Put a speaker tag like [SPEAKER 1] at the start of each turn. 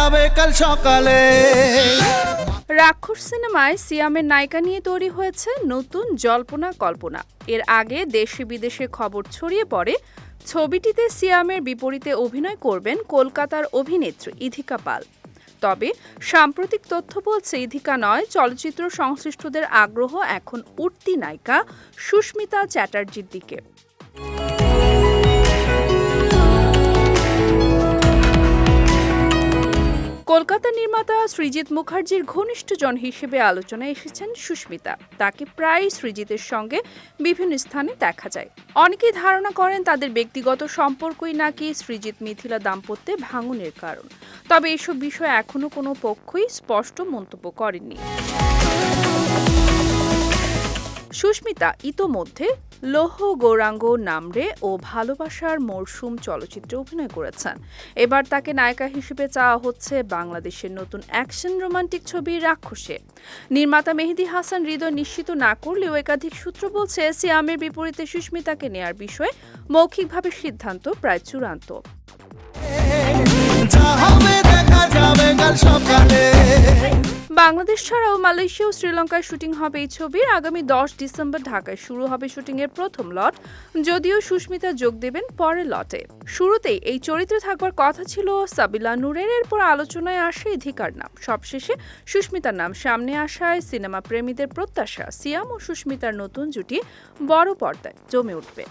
[SPEAKER 1] যাবে কাল সকালে।
[SPEAKER 2] রাক্ষস সিনেমায় সিয়ামের নায়িকা নিয়ে তৈরি হয়েছে নতুন জল্পনা কল্পনা। এর আগে দেশে বিদেশে খবর ছড়িয়ে পড়ে, ছবিটিতে সিয়ামের বিপরীতে অভিনয় করবেন কলকাতার অভিনেত্রী ইধিকা পাল। তবে সাম্প্রতিক তথ্য বলছে, ইধিকা নয়, চলচ্চিত্র সংশ্লিষ্টদের আগ্রহ এখন উঠতি নায়িকা সুস্মিতা চ্যাটার্জির দিকে। কলকাতা নির্মাতা সৃজিত মুখার্জির ঘনিষ্ঠজন হিসেবে আলোচনায় এসেছেন সুস্মিতা। তাকে প্রায় সৃজিতের সঙ্গে বিভিন্ন স্থানে দেখা যায়। অনেকেই ধারণা করেন তাদের ব্যক্তিগত সম্পর্কই নাকি সৃজিত মিথিলা দাম্পত্যে ভাঙনের কারণ। তবে এসব বিষয়ে এখনও কোনো পক্ষই স্পষ্ট মন্তব্য করেননি। সুস্মিতা ইতোমধ্যে লৌহ গৌরাঙ্গ নামরে ও ভালোবাসার মরশুম চলচ্চিত্রে অভিনয় করেছেন। এবার তাকে নায়িকা হিসেবে চাওয়া হচ্ছে বাংলাদেশের নতুন অ্যাকশন রোমান্টিক ছবি রাক্ষসে। নির্মাতা মেহেদি হাসান হৃদয় নিশ্চিত না করলেও একাধিক সূত্র বলছে, সিয়ামের বিপরীতে সুস্মিতাকে নেয়ার বিষয়ে মৌখিকভাবে সিদ্ধান্ত প্রায় চূড়ান্ত। বাংলাদেশ ছাড়াও মালয়েশিয়া ও শ্রীলঙ্কায় শুটিং হবে এই ছবির। আগামী দশ ডিসেম্বর ঢাকায় শুরু হবে শুটিংয়ের প্রথম লট। যদিও সুস্মিতা যোগ দেবেন পরের লটে। শুরুতেই এই চরিত্রে থাকবার কথা ছিল সাবিলা নূরের। এরপর আলোচনায় আসে অধিকার নাম। সবশেষে সুস্মিতার নাম সামনে আসায় সিনেমা প্রেমীদের প্রত্যাশা। সিয়াম ও সুস্মিতার নতুন জুটি বড় পর্দায় জমে উঠবে।